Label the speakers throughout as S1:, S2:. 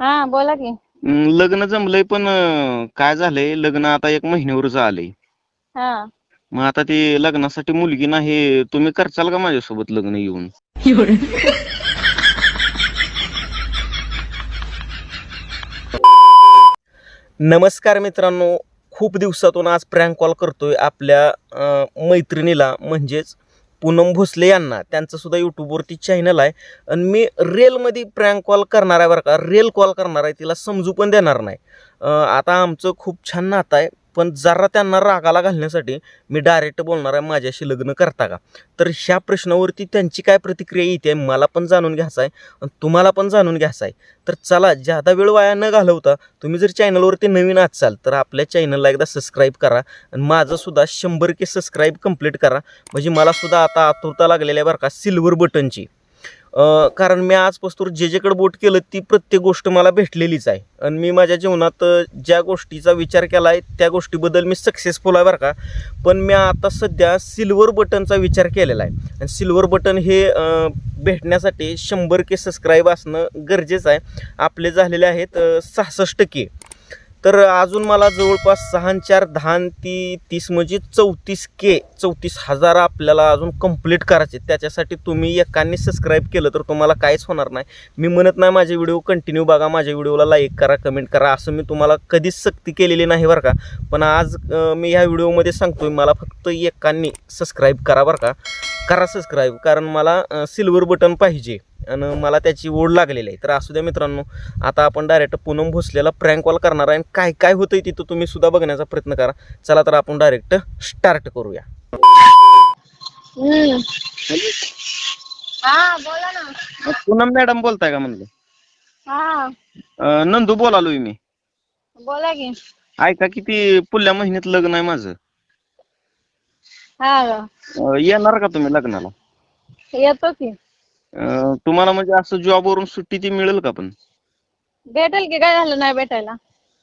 S1: हा बोला की.
S2: अं, लग्न जमलंय पण अं, काय झालंय? लग्न आता एक महिन्यावरच आलंय.
S1: हा.
S2: मग आता ते लग्नासाठी मुलगी नाही तुम्ही करचाल का माझ्यासोबत लग्न येऊन? नमस्कार मित्रांनो. खूप दिवसातून आज प्रँक कॉल करतोय आपल्या अं, मैत्रिणीला म्हणजेच पूनम भोसले यांना त्यांचं सुद्धा यूट्यूबवरती चॅनल आहे. आणि मी रेलमध्ये प्रँक कॉल करणार आहे बरं का रेल कॉल करणार आहे तिला समजू पण देणार नाही. आता आमचं खूप छान नातं आहे. पण जरा त्यांना रागाला घालण्यासाठी मी डायरेक्ट बोलणार आहे माझ्याशी लग्न करता का? तर ह्या प्रश्नावरती त्यांची काय प्रतिक्रिया येते मला पण जाणून घ्यायचं आहे आणि तुम्हाला पण जाणून घ्यायचं आहे. तर चला जादा वेळ वाया न घालवता तुम्ही जर चॅनलवरती नवीन असाल तर आपल्या चॅनलला एकदा सबस्क्राईब करा आणि माझंसुद्धा शंभर के सबस्क्राईब कंप्लीट करा. म्हणजे मला सुद्धा आता आतुरता लागलेल्या आहे बरं का सिल्वर बटनची कारण मी आजपासून जे जेकडे बोट केलं ती प्रत्येक गोष्ट मला भेटलेलीच आहे. आणि मी माझ्या जीवनात ज्या गोष्टीचा विचार केला आहे त्या गोष्टीबद्दल मी सक्सेसफुल आहे बरं का. पण मी आता सध्या सिल्वर बटनचा विचार केलेला आहे. आणि सिल्वर बटन हे भेटण्यासाठी शंभर के सबस्क्राईब असणं गरजेचं आहे. आपले झालेले आहेत सहासष्ट के. तर अजून मला जवळपास सहा चार दहा ती तीस म्हणजे चौतीस के चौतीस हजार आपल्याला अजून कंप्लीट करायचे त्याच्यासाठी तुम्ही एकाने सबस्क्राईब केलं तर तुम्हाला काहीच होणार नाही. मी म्हणत नाही माझे व्हिडिओ कंटिन्यू बघा माझ्या व्हिडिओला लाईक करा कमेंट करा. असं मी तुम्हाला कधीच सक्ती केलेली नाही बरं का. पण आज मी ह्या व्हिडिओमध्ये सांगतो मला फक्त एकांनी सबस्क्राईब करा बरं का. करा सबस्क्राईब कारण मला सिल्वर बटन पाहिजे. आणि मला त्याची ओढ लागलेली आहे. तर असू द्या मित्रांनो आता आपण डायरेक्ट पूनम भोसलेला प्रँक कॉल करणार आहे आणि काय काय होतंय तिथं तुम्ही सुद्धा बघण्याचा प्रयत्न करा. चला तर आपण डायरेक्ट स्टार्ट करूया.
S1: हम्म. हा बोला ना.
S2: पूनम मॅडम बोलताय का म्हणलं?
S1: हा.
S2: अं, नंदू बोलालोय मी.
S1: बोला की.
S2: ऐका किती पुढल्या महिन्यात लग्न आहे माझं.
S1: हा.
S2: येणार का तुम्ही लग्नाला?
S1: येतो की.
S2: अं, तुम्हाला म्हणजे असं जॉबवरून सुट्टी ती मिळेल का पण?
S1: भेटेल की काय झालं नाही भेटायला?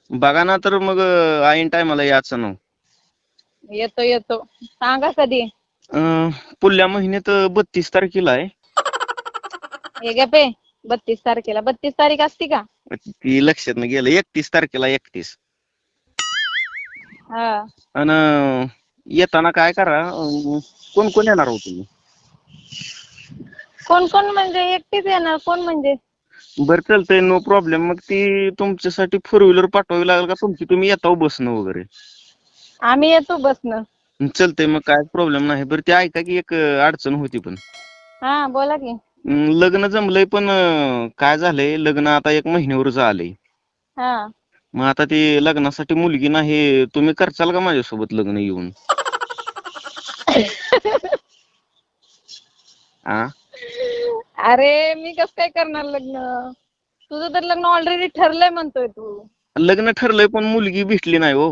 S2: बघा ना तर मग ऐन टायमाला यायचं ना
S1: येतो येतो. सांगा कधी?
S2: अं, पुढल्या महिन्यात बत्तीस तारखेला आहे.
S1: हे गे पे बत्तीस तारखेला. बत्तीस तारीख असती का?
S2: ती लक्षात गेलं. एकतीस तारखेला एकतीस.
S1: हा.
S2: आणि येताना काय करा कोण कोण येणार हो तुम्ही?
S1: कोण कोण म्हणजे एकटीच येणार? कोण म्हणजे?
S2: बरं चालतंय नो प्रॉब्लेम मग ती तुमच्यासाठी फोर व्हीलर पाठवावी लागेल का? तुमची तुम्ही येता हो बसणं वगैरे.
S1: आम्ही येतो बसनं.
S2: चालतंय मग काय प्रॉब्लेम नाही. बरं ते ऐका की एक अं, अडचण होती पण.
S1: हा बोला की.
S2: अं, लग्न जमलंय पण अं, काय झालंय? लग्न आता एक महिन्यावरच आलंय
S1: हा.
S2: मग आता ते लग्नासाठी मुलगी नाही. तुम्ही करचाल का माझ्यासोबत लग्न येऊन? आ?
S1: अरे मी कस काय करणार लग्न? तुझं तर लग्न ऑलरेडी ठरलंय म्हणतोय तू.
S2: लग्न ठरलंय पण मुलगी भेटली नाही हो.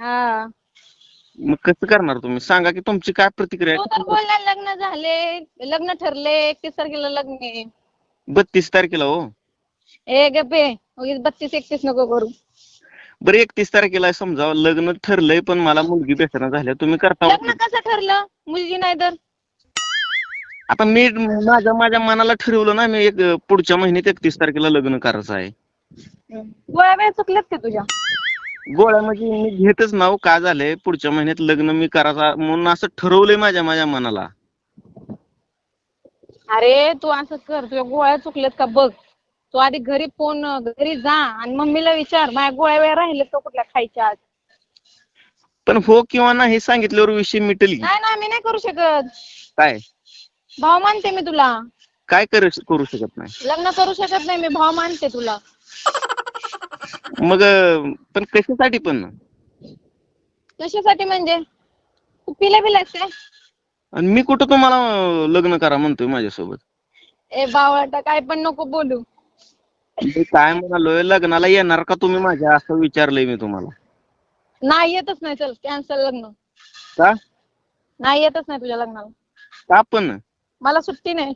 S1: हा.
S2: मग कसं करणार तुम्ही? सांगा की तुमची काय प्रतिक्रिया
S1: तू तर बोलला लग्न झाले. लग्न ठरले एकतीस तारखेला लग्न आहे.
S2: बत्तीस तारखेला हो?
S1: ए उगीच बत्तीस एकतीस नको करू.
S2: बरं एकतीस तारखेला समजा लग्न ठरलंय पण मला मुलगी भेटणं झाल्या. तुम्ही करता
S1: लग्न कसं ठरलं? मुलगी नाही तर?
S2: आता मी माझ्या माझ्या मनाला ठरवलं ना मी एक पुढच्या महिन्यात एकतीस तारखेला लग्न करायचं आहे.
S1: गोळ्या वेळ चुकल्यात का तुझ्या?
S2: गोळ्या म्हणजे मी घेतच नाव का झालंय? पुढच्या महिन्यात लग्न मी करायचं म्हणून असं ठरवलंय माझ्या माझ्या मनाला.
S1: अरे तू असं कर तुझ्या गोळ्या चुकल्यात का बघ. तू आधी घरी फोन घरी जा आणि मम्मीला विचार माझ्या गोळ्या वेळा राहिल्यात का कुठल्या खायच्या आज?
S2: पण हो किंवा नाही सांगितल्यावर विषय मिटेल की.
S1: नाही ना मी नाही करू शकत.
S2: काय?
S1: भाव मानते मी तुला.
S2: काय करू करू शकत नाही.
S1: लग्न करू शकत नाही मी भाव मानते तुला.
S2: मग अं, पण कशासाठी पण?
S1: कशासाठी म्हणजे? तू पिल्या पिल्यास काय
S2: आणि मी कुठं तुम्हाला अं, लग्न करा म्हणतोय माझ्यासोबत.
S1: ए बावळाटा काय पण नको बोलू.
S2: मी काय म्हणालोय लग्नाला येणार का तुम्ही माझ्या असं विचारलंय मी तुम्हाला.
S1: नाही येतच नाही चल कॅन्सल लग्न.
S2: का?
S1: नाही येतच नाही तुझ्या लग्नाला.
S2: का पण?
S1: मला सुट्टी नाही.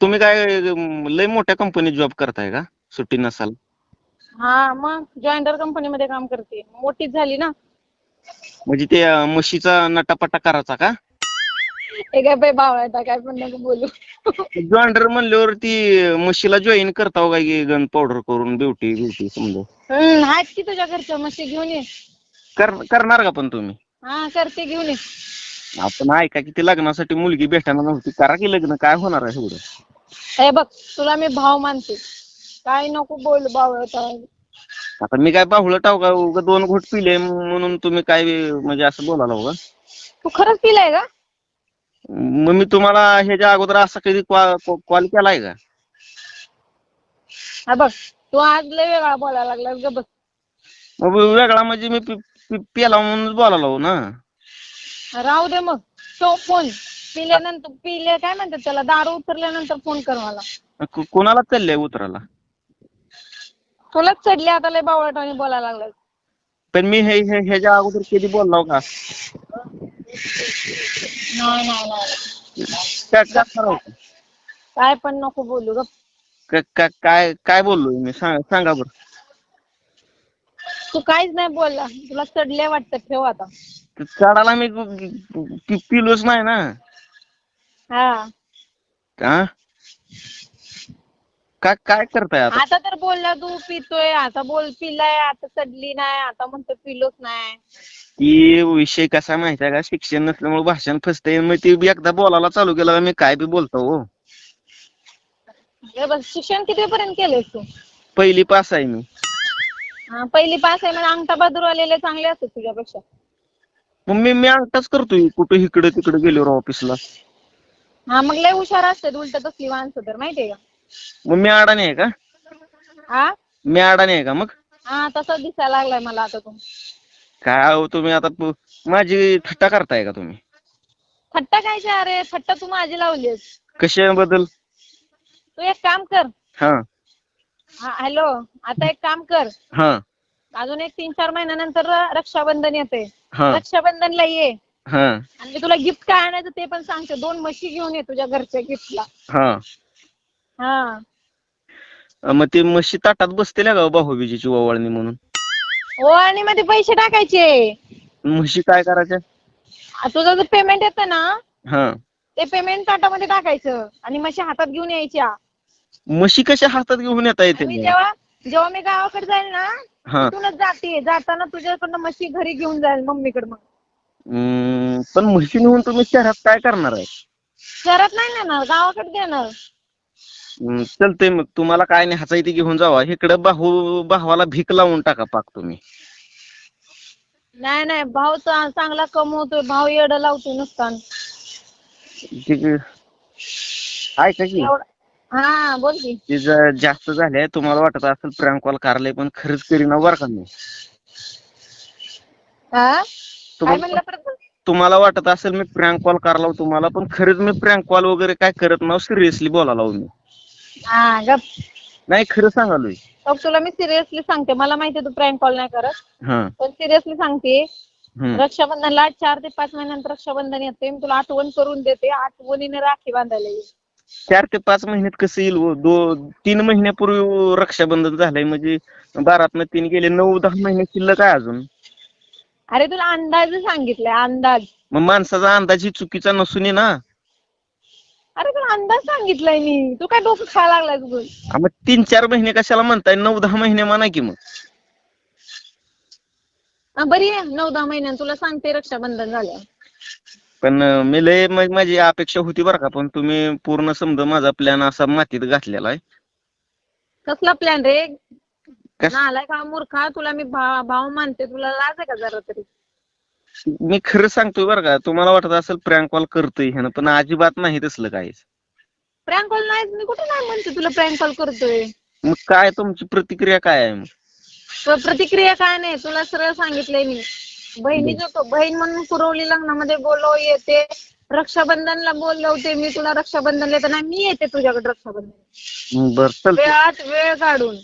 S2: तुम्ही काय लय मोठ्या कंपनीत जॉब करताय का? सुट्टी नसाल.
S1: हा मग जॉईंटर कंपनीमध्ये काम करते. मोठीच झाली ना.
S2: म्हणजे ते अं, म्हशीचा नटापटा करायचा का?
S1: हे काय बाई बावळाटा काय पण नको बोलू.
S2: जॉइंडर म्हणल्यावर ती म्हशीला जॉईन करताव काय गन पावडर करून ब्युटी ब्युटी समजा
S1: हम्म आहेत की तुझ्या घरच्या म्हशी घेऊन ये.
S2: कर करणार का पण तुम्ही?
S1: हा करते घेऊन ये.
S2: आपण ऐका की ती लग्नासाठी मुलगी भेटायला नव्हती. करा की लग्न काय होणार आहे एवढं?
S1: हे बघ तुला मी भाव मानते. काय नको बोल बावळाटा
S2: आता. मी काय बाहुळ टाव का? उगा दोन घोट पिले म्हणून तुम्ही काय म्हणजे असं बोलायला का
S1: तू खरंच पिलाय का?
S2: मग मी तुम्हाला ह्याच्या अगोदर असा कधी कॉल केलाय का?
S1: हा बघ तू आज लय वेगळा बोलायला लागलास ग बस
S2: मग वेगळा म्हणजे मी पि- पि- प्याला म्हणून बोलायला हो ना?
S1: राहू दे मग. तो फोन पिल्यानंतर पिले काय म्हणतात त्याला? दारू उतरल्यानंतर फोन कर मला.
S2: को- कोणाला चाललंय उतराला
S1: तुलाच चढले आता लय बावळटाने बोलायला लागलास
S2: पण मी हे हे- ह्याच्या अगोदर कधी बोललो का
S1: नाही नाही नाही.
S2: काय काय करावं?
S1: काय पण नको बोलू ग.
S2: काय काय बोललोय मी? सांगा सांगा बरं.
S1: तू काहीच नाही बोलला. तुला चढले वाटतं. ठेव आता.
S2: चढायला मी पिलोच नाही ना.
S1: हा.
S2: हा काय काय करताय आता?
S1: आता तर बोलला तू पितोय. आता बोल पिलाय आता चढली नाही आता म्हणतो पिलोच नाही.
S2: की विषय कसा माहिती आहे का? शिक्षण नसल्यामुळे भाषण फसते मग ती एकदा बोलायला चालू केलं का मी काय बी बोलतो हो.
S1: हे बघ शिक्षण किती पर्यंत केलंयस तू?
S2: पहिली पास आहे मी.
S1: हा, पहिली पास आहे म्हणजे अंगठा बहादूर आलेले चांगले असतात तुझ्यापेक्षा.
S2: मग मी मी अंगठाच करतोय. कुठं इकडे तिकडे गेलो ऑफिसला
S1: हा मग लय हुशार असतात उलट तसली माणसं तर माहितीये का?
S2: मग मी अडाणी आहे का?
S1: हा
S2: मी अडाणी आहे का मग?
S1: हा तसं दिसायला लागलाय मला आता तू.
S2: काय हो तुम्ही आता प- माझी थट्टा करताय का तुम्ही?
S1: थट्टा काय अरे थट्टा तू माझी लावलीस
S2: कशाबद्दल
S1: तू एक काम कर.
S2: हा.
S1: हा हॅलो आता एक काम कर.
S2: हा.
S1: अजून एक तीन चार महिन्यानंतर रक्षाबंधन येते
S2: हा.
S1: रक्षाबंधनला ये.
S2: हा.
S1: आणि मी तुला गिफ्ट काय आणायचं ते पण सांगते. दोन म्हशी घेऊन ये तुझ्या घरच्या गिफ्टला
S2: हा.
S1: हा.
S2: मग ते म्हशी ताटात बसतील का भाऊबीजेची ओवाळणी म्हणून?
S1: हो आणि मध्ये पैसे टाकायचे.
S2: म्हशी काय करायच्या
S1: आ, तुझं जे पेमेंट येतं ना
S2: हा.
S1: ते पेमेंट ताटामध्ये टाकायचं. आणि म्हशी हातात घेऊन यायच्या.
S2: म्हशी कशा हातात घेऊन येता येते
S1: मी जेव्हा जेव्हा मी गावाकडे जाईल ना तिथूनच जाते. जाताना तुझ्याकडनं म्हशी घरी घेऊन जाईल मम्मीकडे मग.
S2: हम्म, पण म्हशी नेऊन तुम्ही शहरात काय करणार आहे?
S1: शहरात नाही नेणार गावाकडे देणार.
S2: हम्म, चालतंय मग. तुम्हाला काय नाही हाचा इथे घेऊन जावा. इकडं भाऊ भावाला भीक लावून टाका पाक तुम्ही.
S1: नाही नाही. भाव चा- चांगला कमवतोय. भाव येड
S2: ठीक आहे. ऐका की?
S1: एवढं- हा बोल की.
S2: ते ज- जास्त झाले तुम्हाला वाटत असेल प्रँक कॉल कारले पण खरंच करीना बरं का मी.
S1: हा? काय
S2: तुम्हाला
S1: म्हणलं परत?
S2: तुम्हाला वाटत असेल मी प्रँक कॉल करला तुम्हाला पण खरंच मी प्रँक कॉल वगैरे काय करत नाही सिरियसली बोलायला मी.
S1: हा गप.
S2: नाही खरं सांगालोय.
S1: बघ तुला मी सिरियसली सांगते मला माहितीये तू प्रँक कॉल नाही करत.
S2: हा.
S1: पण सिरियसली सांगते
S2: हम्म.
S1: रक्षाबंधनला चार ते पाच महिन्यानंतर रक्षाबंधन येते मी तुला आठवण करून देते आठवणीने राखी बांधायला येईल.
S2: चार ते पाच महिन्यात कसं येईल? हो? दो तीन महिन्यापूर्वी रक्षाबंधन झालंय म्हणजे बारातनं तीन गेले नऊ दहा महिने शिल्लक आहे अजून.
S1: अरे तुला अंदाज सांगितलाय अंदाज.
S2: मग माणसाचा अंदाज ही चुकीचा नसून आहे ना.
S1: अरे तुला अंदाज सांगितलाय मी. तू काय डोकं खायला लागलाय तुझं
S2: हा, मग तीन चार महिने कशाला म्हणताय? नऊ दहा महिने म्हणा की मग.
S1: हा, बरी आहे. नऊ दहा महिन्यात तुला सांगते रक्षाबंधन झाल्यावर.
S2: पण मी लय मग माझी अपेक्षा होती बरं का पण तुम्ही पूर्ण समजा माझा प्लॅन असा मातीत घातलेला आहे.
S1: कसला प्लॅन रे?
S2: कस-
S1: नालाय का मूर्खा? तुला मी भा- भाव मानते तुला लाज आहे का जरा तरी?
S2: मी खरं सांगतोय बरं का तुम्हाला वाटत असेल प्रँक कॉल करतोय ह्यानं पण अजिबात नाही तसलं काहीच.
S1: प्रँक कॉल नाही मी कुठे नाही म्हणते तुला प्रँक कॉल करतोय.
S2: मग काय तुमची प्रतिक्रिया काय आहे मग?
S1: प- प्रतिक्रिया काय नाही तुला सरळ सांगितलंय मी. बहिणीचं तो बहीण म्हणून पुरवली लग्नामध्ये बोलव येते. रक्षाबंधनला बोलवते मी तुला रक्षाबंधनला येते नाही मी येते तुझ्याकडे रक्षाबंधन.
S2: बर चलतंय
S1: वेळात वेळ काढून.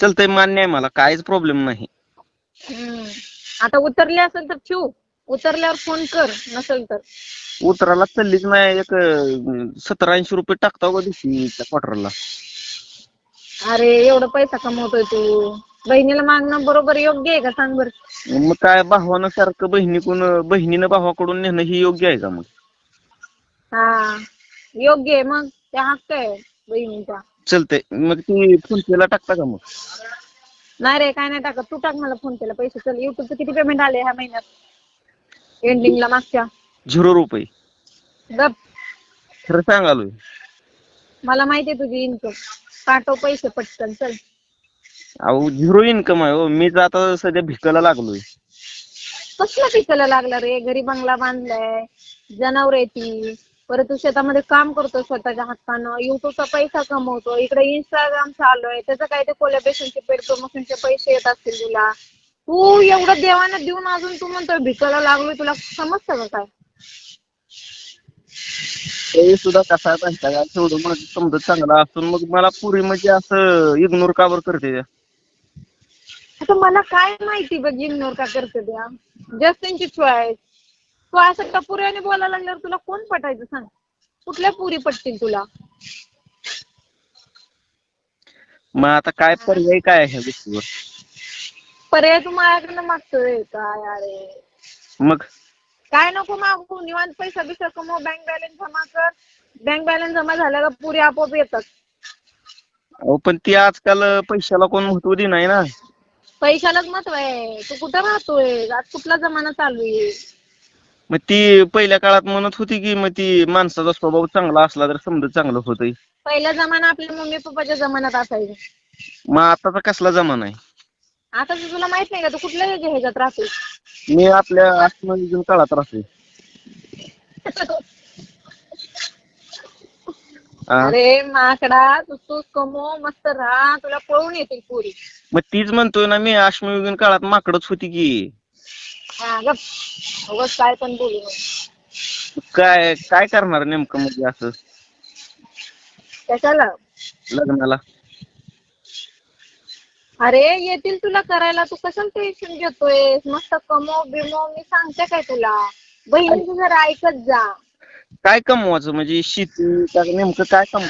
S2: चलतंय मान्य आहे मला काहीच प्रॉब्लेम नाही.
S1: हम्म. आता उतरले असेल तर ठेवू. उतरल्यावर फोन कर नसेल तर.
S2: उतराला चाललीच नाही एक सतरा ऐंशी रुपये टाकता का दिवशी त्या क्वार्टरला
S1: अरे एवढा पैसा कमवतोय तू. बहिणीला मागणं बरोबर योग्य आहे का? सांग बरं.
S2: मग काय भावानं सारखं बहिणीकडून बहिणीनं भावाकडून नेणं ही योग्य आहे का मग?
S1: हा योग्य आहे मग. त्या हक्क आहे बहिणींचा.
S2: चलतंय मग ती फोन पेला टाकता का मग?
S1: नाही रे काय नाही टाकत. तू टाक मला फोन केला पैसे. चल युट्यूबचं किती पेमेंट आले ह्या महिन्यात? एंडिंगला मागच्या.
S2: झिरो रुपये.
S1: गप.
S2: खरं सांगालोय.
S1: मला माहिती आहे तुझी इन्कम पाठव पैसे पटकन. चल.
S2: अहो झिरो इन्कम आहे हो तर आता सध्या भिकायला लागलोय.
S1: कसलं पिकाला लागला रे? घरी बंगला बांधलाय जनावर येतील परत तू शेतामध्ये काम करतो स्वतःच्या हक्कानं. युट्यूबचा पैसा कमवतो. इकडे इंस्टाग्राम चालू आहे. त्याचं काय ते कोलॅबरेशनचे पेड प्रमोशनचे पैसे येत असतील तुला? तू एवढं देवानं देऊन अजून तू म्हणतोय भिकाला लागलोय. तुला समजतं का काय?
S2: ते सुद्धा कसा आहे माहिती का? तेवढं माझं समजत चांगला असून मग मला पुरी म्हणजे असं इग्नोर का बरं करते? त्या?
S1: आता मला काय माहिती बघ इग्नोर का करते त्या? जस्ट त्यांची चॉईस तू असं टपुऱ्याने बोलायला लागल्यावर तुला कोण पटायचं सांग? कुठल्या पुरी पटतील तुला?
S2: मग आता काय पर्याय काय आहे ह्या गोष्टीवर?
S1: पर्याय तू माझ्याकडनं मागतोय. काय अरे?
S2: मग?
S1: काय नको मागू? निवांत पैसा बिसा कमव बँक बॅलन्स जमा कर. बँक बॅलन्स जमा झाला का पुरी आपोआप येतात.
S2: अहो पण ती आजकाल पैशाला कोण महत्त्व दे नाही ना?
S1: पैशालाच महत्त्व आहे. तू कुठं राहतोय? आज कुठला जमाना चालू आहे?
S2: मग ती पहिल्या काळात म्हणत होती की मग ती माणसाचा स्वभाव चांगला असला तर समजा चांगलं होतंय.
S1: पहिला जमाना आपल्या मम्मी पप्पाच्या जमान्यात असायचा.
S2: मग आताचा कसला जमाना आहे?
S1: आता तर तुला माहीत नाही का तू कुठल्या ह्याच्यात राहतोय
S2: मी आपल्या आत्मनिर्भर काळात राहते.
S1: अरे माकडा तू तू कमव मस्त राहा तुला पळून येतील पुरी.
S2: मग तीच म्हणतोय ना मी अश्मयुगीन काळात माकडच होती की.
S1: हा गप. उगाच काय पण बोलू नको.
S2: काय काय करणार नेमकं म्हणजे असं?
S1: कशाला?
S2: लग्नाला.
S1: अरे येतील तुला करायला. तू कशाला टेन्शन घेतोय मस्त कमव बिमव मी सांगते काय तुला. बहिणीचं जरा ऐकत जा.
S2: काय कमवायचं? म्हणजे शेती का नेमकं काय कम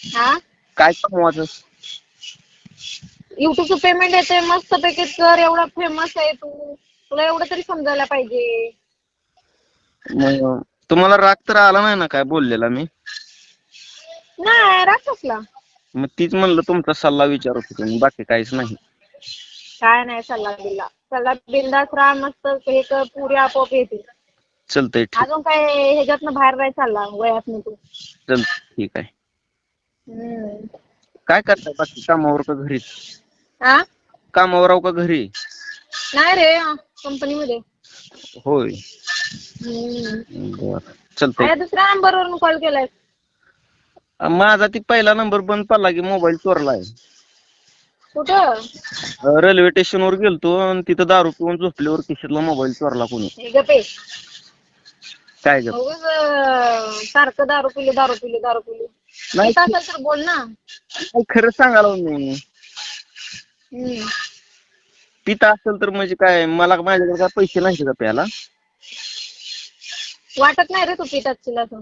S1: हा?
S2: काय कमवायचं?
S1: युट्यूबचं पेमेंट येते मस्त पैकी कर. एवढा फेमस आहे तू. तुला एवढं तरी समजायला पाहिजे.
S2: मग तुम्हाला राग तर आला नाही ना काय बोललेला मी?
S1: नाही राग कसला?
S2: मग तीच म्हणलं तुमचा सल्ला विचारत होतो मी बाकी काहीच नाही.
S1: काय नाही सल्ला दिला. सल्ला बिंदास राहा मस्त हे कर पुरी आपोआप येतील
S2: चलतंय ठीक.
S1: अजून काय ह्याच्यातनं बाहेर नाही चालला वयातनं तू.
S2: चल ठीक आहे.
S1: हम्म.
S2: काय करताय बाकी कामावर का घरी?
S1: हा
S2: कामावर आहो का घरी?
S1: नाही रे कंपनीमध्ये.
S2: होय. बरं चलतंय.
S1: दुसऱ्या नंबरवरून कॉल केलाय
S2: माझा ती पहिला नंबर बंद पडला की मोबाईल चोरलाय.
S1: कुठं
S2: रेल्वे स्टेशनवर गेलतो आणि तिथं दारू पिऊन झोपल्यावर खिशातला मोबाईल चोरला कोणी.
S1: हे गपे
S2: काय ग?
S1: उगाच, अं, सारखं दारू पिली दारू पिली दारू पिली.
S2: नाही
S1: पित असेल तर बोल ना.
S2: नाही, खरं सांगायला मी.
S1: हम्म.
S2: पिता असेल तर म्हणजे काय मला माझ्याकडे काय पैसे नाही का प्यायला?
S1: वाटत नाही रे तू पित असशील असं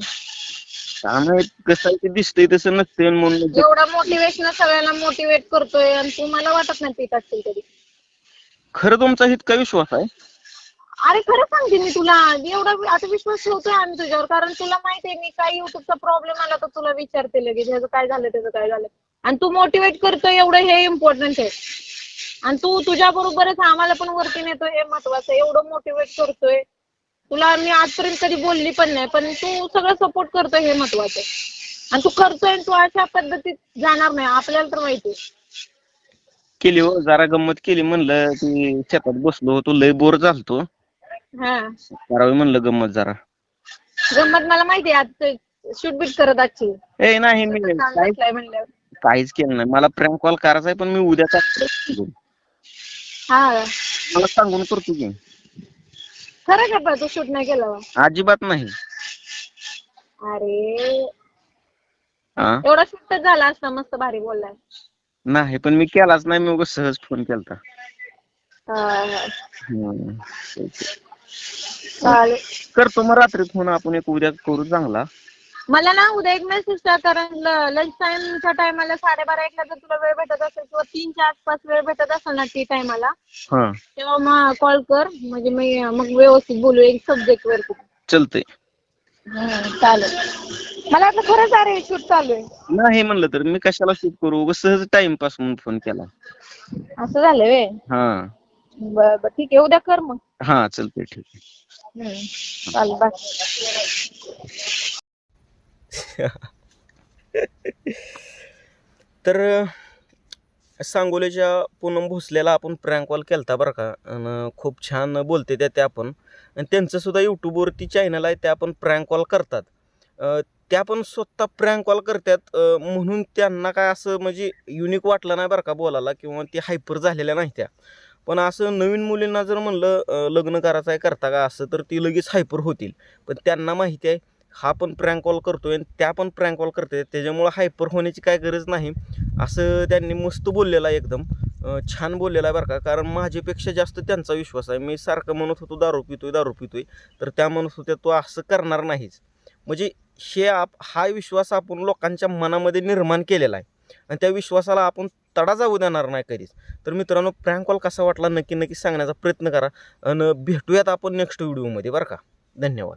S2: त्यामुळे कसं आहे ते दिसतंय तसं नसतंय म्हणून
S1: एवढा मोटिवेशन सगळ्यांना मोटिवेट करतोय आणि तू मला वाटत नाही पित असतील कधी
S2: खरं तुमचा इतका विश्वास आहे?
S1: अरे खरं सांगते मी तुला. एवढा वि- आता विश्वास ठेवतोय आम्ही तुझ्यावर. कारण तुला माहितीये मी काय युट्यूबचा प्रॉब्लेम आला तर तुला विचारते लगेच. ह्याचं काय झालं त्याचं काय झालं? आणि तू मोटिवेट करतोय एवढं हे इम्पॉर्टंट आहे. आणि तू तुझ्या बरोबरच आम्हाला पण वरती नेतो हे महत्वाचं आहे. एवढं मोटिवेट करतोय. तुला मी आजपर्यंत कधी बोलली पण नाही पण तू सगळं सपोर्ट करतोय हे महत्वाचं आणि तू करतोय आणि तू अशा पद्धतीत जाणार नाही आपल्याला तर माहिती.
S2: केली हो जरा गंमत केली म्हणलं की शेतात बसलो होतो लय बोर झालतो.
S1: हा.
S2: करावी म्हणलं गंमत जरा.
S1: गंमत मला माहिती आहे आज शूट बीट करत आजची.
S2: ए नाही मी काय
S1: म्हणल्यावर.
S2: काहीच केलं नाही. मला प्रँक कॉल करायचा आहे पण मी उद्या टाकतो.
S1: हा.
S2: मला सांगून करतो की.
S1: खरं का पण तू शूट नाही केलं?
S2: अजिबात नाही.
S1: अरे.
S2: हा
S1: एवढा शूट तर झाला असता मस्त भारी बोललाय.
S2: नाही पण मी केलाच नाही मी उगाच सहज फोन केलता.
S1: हा. चालेल.
S2: करतो मग रात्री फोन आपण एक उद्या करू चांगला.
S1: मला ना उद्या एक मेसेज टाक कारण लंच टाइमच्या टायमाला साडेबारा एकला जर तुला वेळ भेटत असेल किंवा तीनच्या आसपास वेळ भेटत असेल ना टी टायमाला
S2: हा.
S1: तेव्हा मग कॉल कर. म्हणजे मी मग व्यवस्थित बोलू एक सब्जेक्ट वरती
S2: चलतंय.
S1: हम्म, चालेल. मला वाटलं खरंच अरे शूट चालू आहे.
S2: नाही म्हणलं तर मी कशाला शूट करू? उगाच सहज टाइमपास म्हणून फोन केला.
S1: असं झालं वे
S2: हा.
S1: बर बर. ठीक आहे उद्या कर मग.
S2: हा चलते ठीक आहे.
S1: हम्म, चालेल बाय
S2: तर सांगोलीच्या पूनम भोसलेला आपण प्रँक कॉल केलता बरं का. आणि खूप छान बोलते त्या त्या पण. आणि त्यांचंसुद्धा यूट्यूबवरती चॅनल आहे त्या पण प्रँक कॉल करतात. त्या पण स्वतः प्रँक कॉल करतात म्हणून त्यांना काय असं म्हणजे युनिक वाटलं नाही बरं का बोलायला किंवा ती हायपर झालेल्या नाही त्या. पण असं नवीन मुलींना जर म्हणलं लग्न करायचं आहे करता का असं तर ती लगेच हायपर होतील. पण त्यांना माहिती आहे हा पण प्रँक कॉल करतोय आणि त्या पण प्रँक कॉल करते त्याच्यामुळं हायपर होण्याची काय गरज नाही. असं त्यांनी मस्त बोललेलं आहे एकदम छान बोललेला आहे बरं का. कारण माझ्यापेक्षा जास्त त्यांचा विश्वास आहे. मी सारखं म्हणत होतो दारू पितोय दारू पितोय. तर त्या म्हणत होत्या तो असं करणार नाहीच म्हणजे हे आप हा विश्वास आपण लोकांच्या मनामध्ये निर्माण केलेला आहे. आणि त्या विश्वासाला आपण तडा जाऊ देणार नाही कधीच. तर मित्रांनो प्रँक कॉल कसा वाटला नक्की नक्की सांगण्याचा प्रयत्न करा. आणि भेटूयात आपण नेक्स्ट व्हिडिओमध्ये बरं का? धन्यवाद.